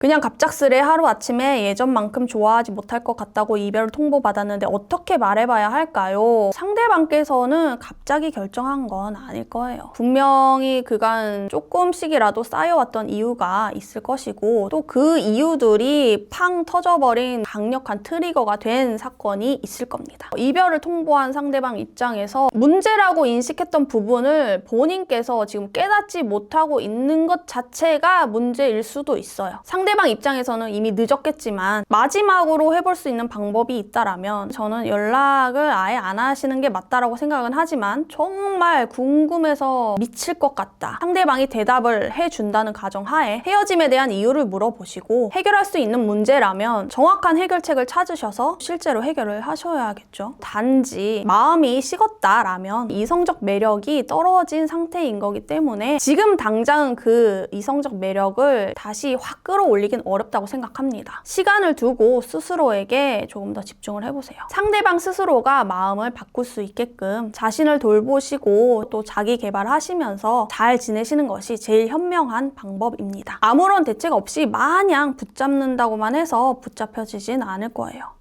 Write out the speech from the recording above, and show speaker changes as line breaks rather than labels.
그냥 갑작스레 하루아침에 예전만큼 좋아하지 못할 것 같다고 이별을 통보받았는데 어떻게 말해봐야 할까요? 상대방께서는 갑자기 결정한 건 아닐 거예요. 분명히 그간 조금씩이라도 쌓여왔던 이유가 있을 것이고 또 그 이유들이 팡 터져버린 강력한 트리거가 된 사건이 있을 겁니다. 이별을 통보한 상대방 입장에서 문제라고 인식했던 부분을 본인께서 지금 깨닫지 못하고 있는 것 자체가 문제일 수도 있어요. 상대 방 입장에서는 이미 늦었겠지만 마지막으로 해볼 수 있는 방법이 있다라면 저는 연락을 아예 안 하시는 게 맞다라고 생각은 하지만 정말 궁금해서 미칠 것 같다. 상대방이 대답을 해준다는 가정하에 헤어짐에 대한 이유를 물어보시고 해결할 수 있는 문제라면 정확한 해결책을 찾으셔서 실제로 해결을 하셔야겠죠. 단지 마음이 식었다라면 이성적 매력이 떨어진 상태인 거기 때문에 지금 당장은 그 이성적 매력을 다시 확 끌어 올리긴 어렵다고 생각합니다. 시간을 두고 스스로에게 조금 더 집중을 해보세요. 상대방 스스로가 마음을 바꿀 수 있게끔 자신을 돌보시고 또 자기 개발하시면서 잘 지내시는 것이 제일 현명한 방법입니다. 아무런 대책 없이 마냥 붙잡는다고만 해서 붙잡혀지진 않을 거예요.